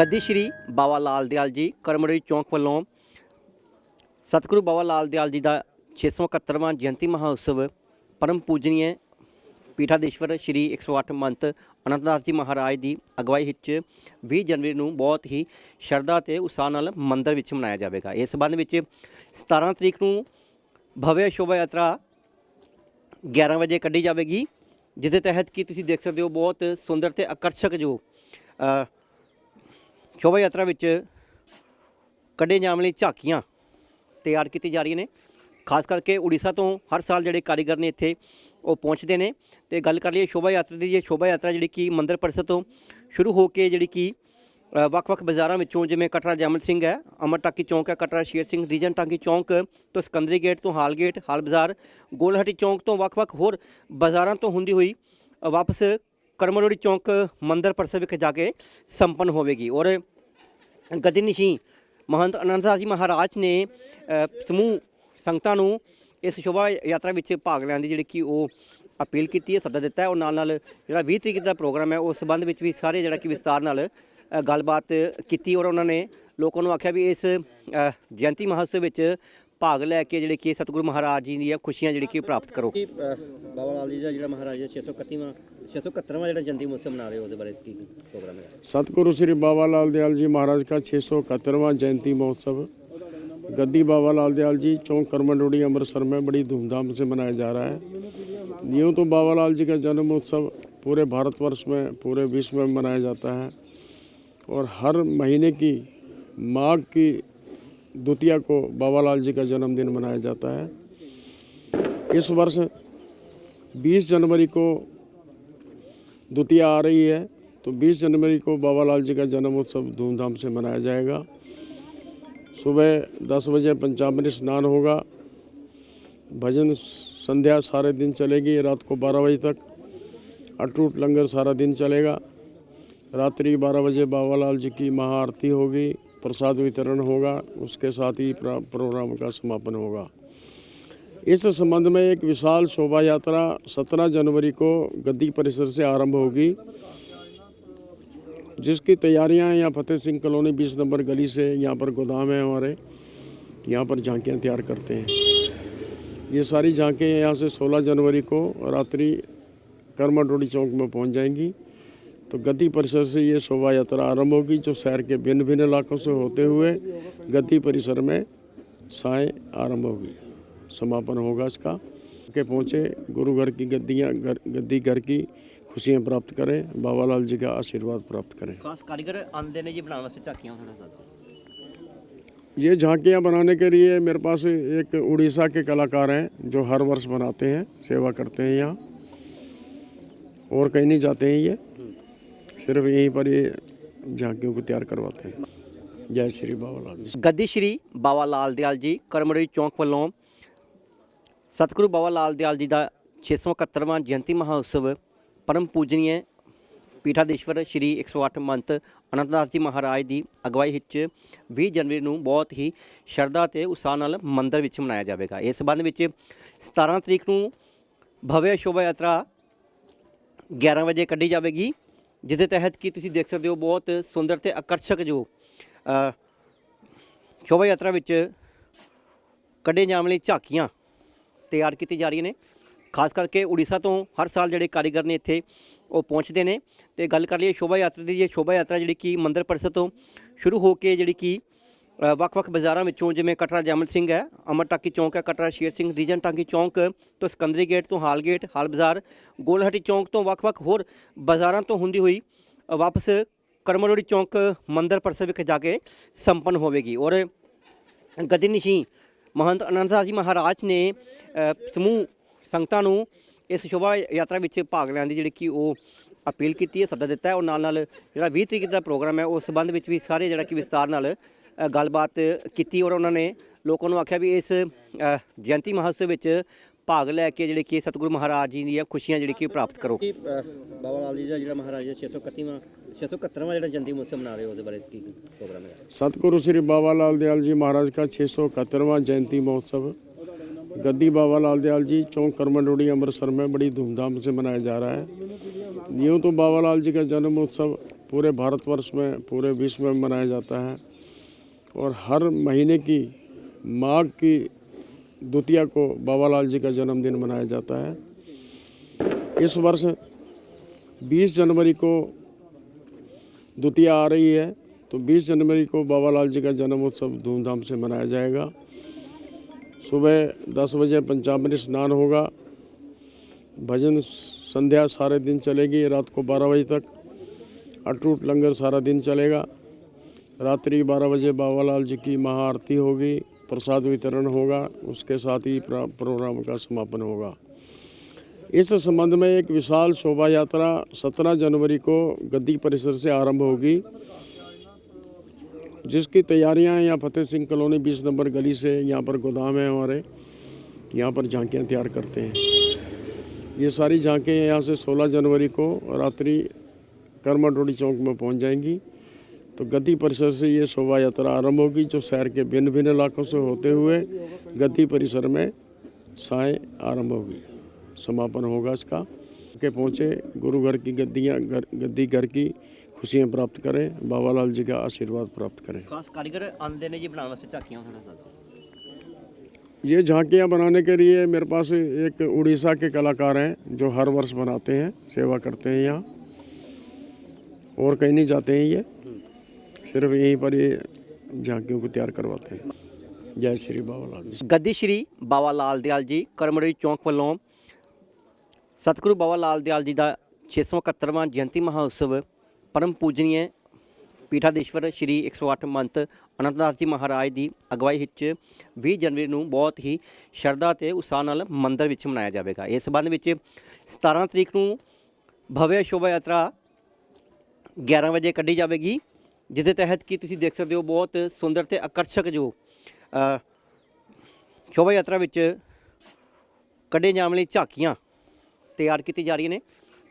ਗੱਦੀ ਸ਼੍ਰੀ ਬਾਬਾ ਲਾਲ ਦਿਆਲ ਜੀ ਕਰਮੜੀ ਚੌਂਕ ਵੱਲੋਂ ਸਤਿਗੁਰੂ ਬਾਬਾ ਲਾਲ ਦਿਆਲ ਜੀ ਦਾ 671ਵਾਂ ਜਯੰਤੀ ਮਹਾਉਤਸਵ, ਪਰਮ ਪੂਜਨੀਏ ਪੀਠਾਧੀਸ਼ਵਰ ਸ਼੍ਰੀ 108 ਮੰਤ ਅਨੰਦਦਾਸ ਜੀ ਮਹਾਰਾਜ ਦੀ ਅਗਵਾਈ ਵਿੱਚ 20 ਜਨਵਰੀ ਨੂੰ ਬਹੁਤ ਹੀ ਸ਼ਰਧਾ ਤੇ ਉਤਸ਼ਾਹ ਨਾਲ ਮੰਦਰ ਵਿੱਚ ਮਨਾਇਆ ਜਾਵੇਗਾ। ਇਸ ਸੰਬੰਧ ਵਿੱਚ 17 ਤਰੀਕ ਨੂੰ ਭਵਯ ਸ਼ੋਭਾ ਯਾਤਰਾ 11 ਵਜੇ ਕੱਢੀ ਜਾਵੇਗੀ, ਜਿਸ ਦੇ ਤਹਿਤ ਕੀ ਤੁਸੀਂ ਦੇਖ ਸਕਦੇ ਹੋ, ਬਹੁਤ ਸੁੰਦਰ ਤੇ ਆਕਰਸ਼ਕ ਜੋ ਸ਼ੋਭਾ ਯਾਤਰਾ ਵਿੱਚ ਕੱਢੇ ਜਾਣ ਲਈ ਝਾਕੀਆਂ ਤਿਆਰ ਕੀਤੀ ਜਾ ਰਹੀਆਂ ਨੇ। ਖਾਸ ਕਰਕੇ ਉੜੀਸਾ ਤੋਂ ਹਰ ਸਾਲ ਜਿਹੜੇ ਕਾਰੀਗਰ ਨੇ ਇੱਥੇ ਉਹ ਪਹੁੰਚਦੇ ਨੇ। ਤੇ ਗੱਲ ਕਰ ਲਈਏ ਸ਼ੋਭਾ ਯਾਤਰਾ ਦੀ, ਇਹ ਸ਼ੋਭਾ ਯਾਤਰਾ ਜਿਹੜੀ ਕਿ ਮੰਦਰ ਪਰਿਸਰ ਤੋਂ ਸ਼ੁਰੂ ਹੋ ਕੇ ਜਿਹੜੀ ਕਿ ਵੱਖ-ਵੱਖ ਬਾਜ਼ਾਰਾਂ ਵਿੱਚੋਂ ਜਿਵੇਂ ਕਟਰਾ ਜੈਮਲ ਸਿੰਘ ਹੈ, ਅਮਰ ਟਾਕੀ ਚੌਂਕ ਹੈ, ਕਟਰਾ ਸ਼ੇਰ ਸਿੰਘ, ਰੀਜਨ ਟਾਕੀ ਚੌਂਕ ਤੋਂ ਸਕੰਦਰੀ ਗੇਟ ਤੋਂ ਹਾਲ ਗੇਟ, ਹਾਲ ਬਾਜ਼ਾਰ, ਗੋਲਹੱਟੀ ਚੌਂਕ ਤੋਂ ਵੱਖ-ਵੱਖ ਹੋਰ ਬਾਜ਼ਾਰਾਂ ਤੋਂ ਹੁੰਦੀ ਹੋਈ ਵਾਪਸ ਕਰਮਲੋੜੀ ਚੌਂਕ ਮੰਦਰ ਪਰਿਸਰ ਵਿਖੇ ਜਾ ਕੇ ਸੰਪੰਨ ਹੋਵੇਗੀ। ਔਰ ਗਦਨਿਸ਼ੀ ਮਹੰਤ ਅਨੰਦ ਜੀ ਮਹਾਰਾਜ ਨੇ ਸਮੂਹ ਸੰਗਤਾਂ ਨੂੰ ਇਸ ਸ਼ੋਭਾ ਯਾਤਰਾ ਵਿੱਚ ਭਾਗ ਲੈਣ ਦੀ ਜਿਹੜੀ ਕਿ ਉਹ ਅਪੀਲ ਕੀਤੀ ਹੈ ਸੱਦਾ ਦਿੱਤਾ ਹੈ। ਔਰ ਨਾਲ ਨਾਲ ਜਿਹੜਾ 20 ਤਰੀਕ ਦਾ ਪ੍ਰੋਗਰਾਮ ਹੈ ਉਸ ਸੰਬੰਧ ਵਿੱਚ ਵੀ ਸਾਰੇ ਜਿਹੜਾ ਕਿ ਵਿਸਤਾਰ ਨਾਲ ਗੱਲਬਾਤ ਕੀਤੀ। ਔਰ ਉਹਨਾਂ ਨੇ ਲੋਕਾਂ ਨੂੰ ਆਖਿਆ ਵੀ ਇਸ ਅ, ਜਯੰਤੀ ਮਹੋਤਸਵ ਵਿੱਚ ਭਾਗ ਲੈ ਕੇ ਜਿਹੜੇ ਕਿ ਸਤਿਗੁਰੂ ਮਹਾਰਾਜ ਜੀ ਦੀਆਂ ਖੁਸ਼ੀਆਂ ਜਿਹੜੀ ਕਿ ਪ੍ਰਾਪਤ ਕਰੋ ਬਾਬਾ ਲਾਲ ਜੀ ਦਾ ਜਿਹੜਾ ਮਹਾਰਾਜ 631ਵਾਂ 671ਵਾਂ ਜਿਹੜਾ ਜਯੰਤੀ ਮਹੋਤਸਵ ਮਨਾ ਰਹੇ ਹੋ ਉਹਦੇ ਬਾਰੇ ਕੀ ਪ੍ਰੋਗਰਾਮ ਹੈ सतगुरु श्री बाबा लाल दयाल जी महाराज का छः सौ इकहत्तरवां जयंती महोत्सव गद्दी बाबा लाल दयाल जी चौक करमंडोड़ी अमृतसर में बड़ी धूमधाम से मनाया जा रहा है यूँ तो बाबा लाल जी का जन्म उत्सव पूरे भारतवर्ष में पूरे विश्व में मनाया जाता है और हर महीने की माघ की द्वितीया को बाबा लाल जी का जन्मदिन मनाया जाता है। इस वर्ष 20 जनवरी को द्वितीया आ रही है तो 20 जनवरी को बाबा लाल जी का जन्म उत्सव धूमधाम से मनाया जाएगा। सुबह 10 बजे पंचामृत स्नान होगा। भजन संध्या सारे दिन चलेगी, रात को 12 बजे तक। अटूट लंगर सारा दिन चलेगा। रात्रि 12 बजे बाबा लाल जी की महाआरती होगी। प्रसाद वितरण होगा, उसके साथ ही प्रोग्राम का समापन होगा। इस संबंध में एक विशाल शोभा यात्रा 17 जनवरी को गद्दी परिसर से आरंभ होगी, जिसकी तैयारियाँ यहाँ फतेह सिंह कॉलोनी 20 नंबर गली से यहाँ पर गोदाम है हमारे, यहाँ पर झांकियाँ तैयार करते हैं। ये सारी झांकियाँ यहाँ से 16 जनवरी को रात्रि करमडोड़ी चौक में पहुँच जाएँगी। तो गद्दी परिसर से ये शोभा यात्रा आरंभ होगी जो शहर के भिन्न भिन्न इलाकों से होते हुए गद्दी परिसर में साय आरंभ होगी समापन होगा इसका के पहुँचे गुरु घर की गद्दियाँ घर गद्दी घर की खुशियाँ प्राप्त करें बाबा लाल जी का आशीर्वाद प्राप्त करें ਖਾਸ ਕਾਰੀਗਰ ਆਂਦੇ ਨੇ ਜੀ ਬਣਾਉਣ ਵਾਸਤੇ ਝਾਕੀਆਂ ਥੋੜਾ ਦੱਸ ਦਿਓ ये झांकियाँ बनाने के लिए मेरे पास एक उड़ीसा के कलाकार हैं जो हर वर्ष बनाते हैं सेवा करते हैं यहाँ और कहीं नहीं जाते हैं ये सिर्फ यहीं पर ये झांकियों को तैयार करवाते हैं ਜੈ ਸ਼੍ਰੀ ਬਾਬਾ ਲਾਲ ਜੀ। ਗੱਦੀ ਸ਼੍ਰੀ ਬਾਬਾ ਲਾਲ ਦਿਆਲ ਜੀ ਕਰਮੜੀ ਚੌਂਕ ਵੱਲੋਂ ਸਤਿਗੁਰੂ ਬਾਬਾ ਲਾਲ ਦਿਆਲ ਜੀ ਦਾ 671ਵਾਂ ਜਯੰਤੀ ਮਹਾਉਤਸਵ ਪਰਮ ਪੂਜਨੀਏ ਪੀਠਾਦੇਸ਼ਵਰ ਸ਼੍ਰੀ 108 ਮੰਤ ਅਨੰਦਦਾਸ ਜੀ ਮਹਾਰਾਜ ਦੀ ਅਗਵਾਈ ਵਿੱਚ 20 ਜਨਵਰੀ ਨੂੰ ਬਹੁਤ ਹੀ ਸ਼ਰਧਾ ਤੇ ਉਤਸ਼ਾਹ ਨਾਲ ਮੰਦਰ ਵਿੱਚ ਮਨਾਇਆ ਜਾਵੇਗਾ। ਇਸ ਸੰਬੰਧ ਵਿੱਚ 17 ਤਰੀਕ ਨੂੰ ਭਵਯ ਸ਼ੋਭਾ ਯਾਤਰਾ 11 ਵਜੇ ਕੱਢੀ ਜਾਵੇਗੀ। ਜਿਸ ਦੇ ਤਹਿਤ ਕੀ ਤੁਸੀਂ ਦੇਖ ਸਕਦੇ ਹੋ ਬਹੁਤ ਸੁੰਦਰ ਤੇ ਆਕਰਸ਼ਕ ਜੋ ਸ਼ੋਭਾ ਯਾਤਰਾ ਵਿੱਚ ਕੱਢੇ ਜਾਣ ਵਾਲੀ ਝਾਕੀਆਂ ਤਿਆਰ ਕੀਤੀ ਜਾ ਰਹੀਆਂ ਨੇ। ਖਾਸ ਕਰਕੇ ਉੜੀਸਾ ਤੋਂ ਹਰ ਸਾਲ ਜਿਹੜੇ ਕਾਰੀਗਰ ਨੇ ਇੱਥੇ ਉਹ ਪਹੁੰਚਦੇ ਨੇ। ਤੇ ਗੱਲ ਕਰ ਲਈਏ ਸ਼ੋਭਾ ਯਾਤਰਾ ਦੀ, ਇਹ ਸ਼ੋਭਾ ਯਾਤਰਾ ਜਿਹੜੀ ਕਿ ਮੰਦਰ ਪਰਿਸਰ ਤੋਂ ਸ਼ੁਰੂ ਹੋ ਕੇ ਜਿਹੜੀ ਕਿ ਵੱਖ-ਵੱਖ ਬਾਜ਼ਾਰਾਂ ਵਿੱਚੋਂ ਜਿਵੇਂ ਕਟਰਾ ਜੈਮਲ ਸਿੰਘ ਹੈ, ਅਮਰ ਟਾਕੀ ਚੌਂਕ ਹੈ, ਕਟਰਾ ਸ਼ੇਰ ਸਿੰਘ, ਰੀਜਨ ਟਾਕੀ ਚੌਂਕ ਤੋਂ ਸਕੰਦਰੀ ਗੇਟ ਤੋਂ ਹਾਲ ਗੇਟ, ਹਾਲ ਬਾਜ਼ਾਰ, ਗੋਲਹੱਟੀ ਚੌਂਕ ਤੋਂ ਵੱਖ-ਵੱਖ ਹੋਰ ਬਾਜ਼ਾਰਾਂ ਤੋਂ ਹੁੰਦੀ ਹੋਈ ਵਾਪਸ ਕਰਮਲੋੜੀ ਚੌਂਕ ਮੰਦਰ ਪਰਿਸਰ ਵਿਖੇ ਜਾ ਕੇ ਸੰਪੰਨ ਹੋਵੇਗੀ। ਔਰ ਗਦੀ ਮਹੰਤ ਅਨੰਦ ਜੀ ਮਹਾਰਾਜ ਨੇ ਸਮੂਹ ਸੰਗਤਾਂ ਨੂੰ ਇਸ ਸ਼ੋਭਾ ਯਾਤਰਾ ਵਿੱਚ ਭਾਗ ਲੈਣ ਦੀ ਜਿਹੜੀ ਕਿ ਉਹ ਅਪੀਲ ਕੀਤੀ ਹੈ, ਸੱਦਾ ਦਿੱਤਾ ਹੈ। ਔਰ ਨਾਲ ਨਾਲ ਜਿਹੜਾ 20 ਤਰੀਕ ਦਾ ਪ੍ਰੋਗਰਾਮ ਹੈ, ਉਸ ਸੰਬੰਧ ਵਿੱਚ ਵੀ ਸਾਰੇ ਜਿਹੜਾ ਕਿ ਵਿਸਤਾਰ ਨਾਲ ਗੱਲਬਾਤ ਕੀਤੀ ਔਰ ਉਹਨਾਂ ਨੇ ਲੋਕਾਂ ਨੂੰ ਆਖਿਆ ਵੀ ਇਸ ਅ, ਜਯੰਤੀ ਮਹੋਤਸਵ ਵਿੱਚ ਭਾਗ ਲੈ ਕੇ ਜਿਹੜੇ ਕਿ ਸਤਿਗੁਰੂ ਮਹਾਰਾਜ ਜੀ ਦੀਆਂ ਖੁਸ਼ੀਆਂ ਜਿਹੜੀ ਕਿ ਪ੍ਰਾਪਤ ਕਰੋ ਬਾਬਾ ਲਾਲ ਜੀ ਦਾ ਜਿਹੜਾ ਮਹਾਰਾਜ 631ਵਾਂ 671ਵਾਂ ਜਿਹੜਾ ਜਯੰਤੀ ਮਹੋਤਸਵ ਮਨਾ ਰਹੇ ਹੋ ਉਹਦੇ ਬਾਰੇ ਕੀ ਪ੍ਰੋਗਰਾਮ ਹੈ सतगुरु श्री बाबा लाल दयाल जी महाराज का छः सौ इकहत्तरवां जयंती महोत्सव गद्दी बाबा लाल दयाल जी चौक करमंडोड़ी अमृतसर में बड़ी धूमधाम से मनाया जा रहा है यूँ तो बाबा लाल जी का जन्म उत्सव पूरे भारतवर्ष में पूरे विश्व में मनाया जाता है और हर महीने की माघ की द्वितीया को बाबालाल जी का जन्मदिन मनाया जाता है। इस वर्ष 20 जनवरी को द्वितीया आ रही है तो 20 जनवरी को बाबालाल जी का जन्म उत्सव धूमधाम से मनाया जाएगा। सुबह 10 बजे पंचामृत स्नान होगा। भजन संध्या सारे दिन चलेगी, रात को 12 बजे तक। अटूट लंगर सारा दिन चलेगा। रात्रि 12 बजे बाबालाल जी की महाआरती होगी, प्रसाद वितरण होगा, उसके साथ ही प्रोग्राम का समापन होगा। इस संबंध में एक विशाल शोभा यात्रा 17 जनवरी को गद्दी परिसर से आरंभ होगी, जिसकी तैयारियाँ यहाँ फतेह सिंह कॉलोनी 20 नंबर गली से यहाँ पर गोदाम है हमारे, यहाँ पर झांकियाँ तैयार करते हैं। ये सारी झांकियाँ यहाँ से 16 जनवरी को रात्रि कर्मा डोडी चौक में पहुँच जाएँगी। तो गति परिसर से ये शोभा यात्रा आरंभ होगी जो शहर के भिन्न भिन्न इलाकों से होते हुए गति परिसर में साय आरंभ होगी। समापन होगा इसका। के पहुँचे गुरु घर की गद्दियाँ घर गद्दी घर की खुशियाँ प्राप्त करें बाबा लाल जी का आशीर्वाद प्राप्त करें। ये झांकियाँ बनाने के लिए मेरे पास एक उड़ीसा के कलाकार हैं जो हर वर्ष बनाते हैं सेवा करते हैं यहाँ और कहीं नहीं जाते हैं ये। ਸਿਰਫ ਇਹੀ पर ये झांकियों को तैयार करवाते ਜੈ ਸ਼੍ਰੀ ਬਾਬਾ ਲਾਲ ਜੀ। ਗੱਦੀ ਸ਼੍ਰੀ ਬਾਬਾ ਲਾਲ ਦਿਆਲ ਜੀ ਕਰਮੜੀ ਚੌਂਕ ਵੱਲੋਂ ਸਤਿਗੁਰੂ ਬਾਬਾ ਲਾਲ ਦਿਆਲ ਜੀ ਦਾ 671ਵਾਂ ਜਯੰਤੀ ਮਹਾਉਤਸਵ ਪਰਮ ਪੂਜਨੀਏ ਪੀਠਾਦੇਸ਼ਵਰ ਸ਼੍ਰੀ 108 ਮੰਤ ਅਨੰਦਦਾਸ ਜੀ ਮਹਾਰਾਜ ਦੀ ਅਗਵਾਈ ਵਿੱਚ 20 ਜਨਵਰੀ ਨੂੰ ਬਹੁਤ ਹੀ ਸ਼ਰਧਾ ਤੇ ਉਤਸ਼ਾਹ ਨਾਲ ਮੰਦਰ ਵਿੱਚ ਮਨਾਇਆ ਜਾਵੇਗਾ। ਇਸ ਸੰਬੰਧ ਵਿੱਚ 17 ਤਰੀਕ ਨੂੰ ਭਵਯ ਸ਼ੋਭਾ ਯਾਤਰਾ 11 ਵਜੇ ਕੱਢੀ ਜਾਵੇਗੀ। ਜਿਸ ਦੇ ਤਹਿਤ ਕਿ ਤੁਸੀਂ ਦੇਖ ਸਕਦੇ ਹੋ ਬਹੁਤ ਸੁੰਦਰ ਤੇ ਆਕਰਸ਼ਕ ਜੋ ਸ਼ੋਭਾ ਯਾਤਰਾ ਵਿੱਚ ਕੱਢੇ ਜਾਣ ਵਾਲੀ ਝਾਕੀਆਂ ਤਿਆਰ ਕੀਤੀ ਜਾ ਰਹੀਆਂ ਨੇ।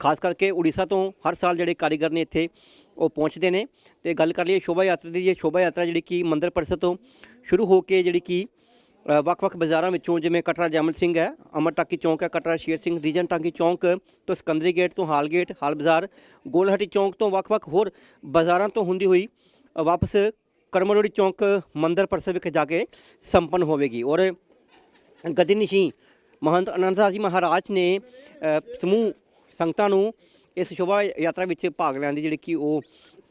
ਖਾਸ ਕਰਕੇ ਉੜੀਸਾ ਤੋਂ ਹਰ ਸਾਲ ਜਿਹੜੇ ਕਾਰੀਗਰ ਨੇ ਇੱਥੇ ਉਹ ਪਹੁੰਚਦੇ ਨੇ। ਤੇ ਗੱਲ ਕਰ ਲਈਏ ਸ਼ੋਭਾ ਯਾਤਰਾ ਦੀ, ਇਹ ਸ਼ੋਭਾ ਯਾਤਰਾ ਜਿਹੜੀ ਕਿ ਮੰਦਰ ਪਰਿਸਰ ਤੋਂ ਸ਼ੁਰੂ ਹੋ ਕੇ ਜਿਹੜੀ ਕਿ ਵੱਖ-ਵੱਖ ਬਾਜ਼ਾਰਾਂ ਵਿੱਚੋਂ ਜਿਵੇਂ ਕਟਰਾ ਜਮਨ ਸਿੰਘ ਹੈ, ਅਮਰ ਟਾਕੀ ਚੌਂਕ ਹੈ, ਕਟਰਾ ਸ਼ੇਰ ਸਿੰਘ, ਰੀਜਨ ਟਾਕੀ ਚੌਂਕ ਤੋਂ ਸਕੰਦਰੀ ਗੇਟ ਤੋਂ ਹਾਲ ਗੇਟ, ਹਾਲ ਬਾਜ਼ਾਰ, ਗੋਲਹਟੀ ਚੌਂਕ ਤੋਂ ਵੱਖ-ਵੱਖ ਹੋਰ ਬਾਜ਼ਾਰਾਂ ਤੋਂ ਹੁੰਦੀ ਹੋਈ ਵਾਪਸ ਕਰਮਲੋੜੀ ਚੌਂਕ ਮੰਦਰ ਪਰਿਸਰ ਵਿਖੇ ਜਾ ਕੇ ਸੰਪੰਨ ਹੋਵੇਗੀ। ਔਰ ਗਦੀ ਨਿਸ਼ੀ ਮਹੰਤ ਅਨੰਦ ਜੀ ਮਹਾਰਾਜ ਨੇ ਸਮੂਹ ਸੰਗਤਾਂ ਨੂੰ ਇਸ ਸ਼ੋਭਾ ਯਾਤਰਾ ਵਿੱਚ ਭਾਗ ਲੈਣ ਦੀ ਜਿਹੜੀ ਕਿ ਉਹ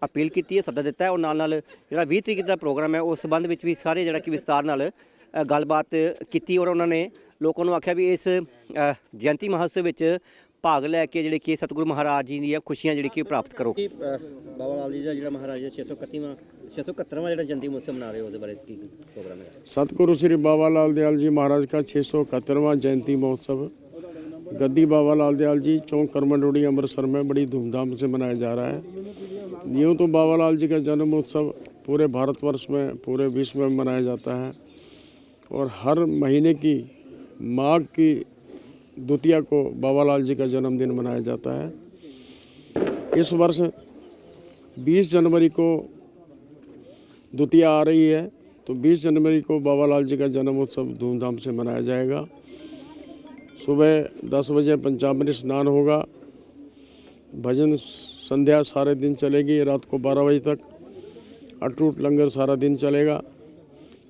ਅਪੀਲ ਕੀਤੀ ਹੈ, ਸੱਦਾ ਦਿੱਤਾ ਹੈ। ਔਰ ਨਾਲ ਨਾਲ ਜਿਹੜਾ 20 ਤਰੀਕ ਦਾ ਪ੍ਰੋਗਰਾਮ ਹੈ, ਉਸ ਸੰਬੰਧ ਵਿੱਚ ਵੀ ਸਾਰੇ ਜਿਹੜਾ ਕਿ ਵਿਸਤਾਰ ਨਾਲ ਗੱਲਬਾਤ ਕੀਤੀ ਔਰ ਉਹਨਾਂ ਨੇ ਲੋਕਾਂ ਨੂੰ ਆਖਿਆ ਵੀ ਇਸ ਅ, ਜਯੰਤੀ ਮਹੋਤਸਵ ਵਿੱਚ ਭਾਗ ਲੈ ਕੇ ਜਿਹੜੇ ਕਿ ਸਤਿਗੁਰੂ ਮਹਾਰਾਜ ਜੀ ਦੀਆਂ ਖੁਸ਼ੀਆਂ ਜਿਹੜੀ ਕਿ ਪ੍ਰਾਪਤ ਕਰੋ ਬਾਬਾ ਲਾਲ ਜੀ ਦਾ ਜਿਹੜਾ ਮਹਾਰਾਜ ਦਾ 631ਵਾਂ 671ਵਾਂ ਜਿਹੜਾ ਜਯੰਤੀ ਮਹੋਤਸਵ ਮਨਾ ਰਹੇ ਹੋ ਉਹਦੇ ਬਾਰੇ ਕੀ ਪ੍ਰੋਗਰਾਮ ਹੈ सतगुरु श्री बाबालाल दयाल जी महाराज का छः सौ इकहत्तरवां जयंती महोत्सव गद्दी बाबालाल दयाल जी चौक करमडोड़ी अमृतसर में बड़ी धूमधाम से मनाया जा रहा है यूँ तो बाबालाल जी का जन्म उत्सव पूरे भारतवर्ष में पूरे विश्व में मनाया जाता है और हर महीने की माघ की द्वितीया को बाबालाल जी का जन्मदिन मनाया जाता है। इस वर्ष 20 जनवरी को द्वितीया आ रही है तो 20 जनवरी को बाबालाल जी का जन्म उत्सव धूमधाम से मनाया जाएगा। सुबह 10 बजे पंचामृत स्नान होगा। भजन संध्या सारे दिन चलेगी, रात को 12 बजे तक। अटूट लंगर सारा दिन चलेगा।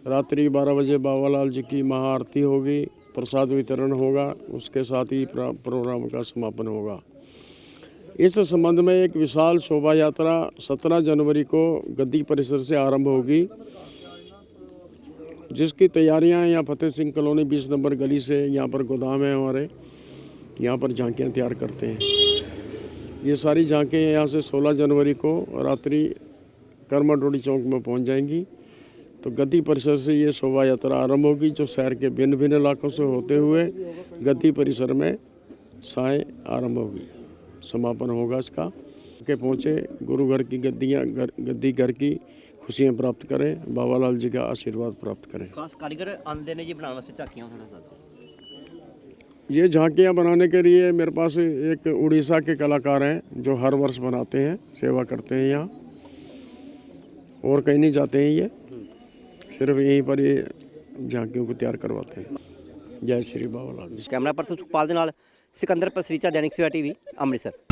रात्रि 12 बजे बाबालाल जी की महाआरती होगी, प्रसाद वितरण होगा, उसके साथ ही प्रोग्राम का समापन होगा। इस संबंध में एक विशाल शोभा यात्रा 17 जनवरी को गद्दी परिसर से आरंभ होगी, जिसकी तैयारियाँ यहाँ फतेह सिंह कॉलोनी 20 नंबर गली से यहाँ पर गोदाम है हमारे, यहाँ पर झांकियाँ तैयार करते हैं। ये सारी झांकियाँ यहाँ से 16 जनवरी को रात्रि कर्मा डोडी चौक में पहुँच जाएँगी। तो गति परिसर से ये शोभा यात्रा आरंभ होगी जो शहर के भिन्न भिन्न इलाकों से होते हुए गति परिसर में साय आरंभ होगी। समापन होगा इसका। के पहुँचे गुरु घर की गद्दियाँ गद्दी घर की खुशियाँ प्राप्त करें बाबा लाल जी का आशीर्वाद प्राप्त करें। ये ये झांकियाँ बनाने के लिए मेरे पास एक उड़ीसा के कलाकार हैं जो हर वर्ष बनाते हैं सेवा करते हैं यहाँ और कहीं नहीं जाते हैं ये। सिर्फ यहीं पर ये झांकियों को तैयार करवाते हैं जय श्री बाबा कैमरा पर्सन सुखपाल के नाल सिकंदर पसरीचा दैनिक सेवा टीवी अमृतसर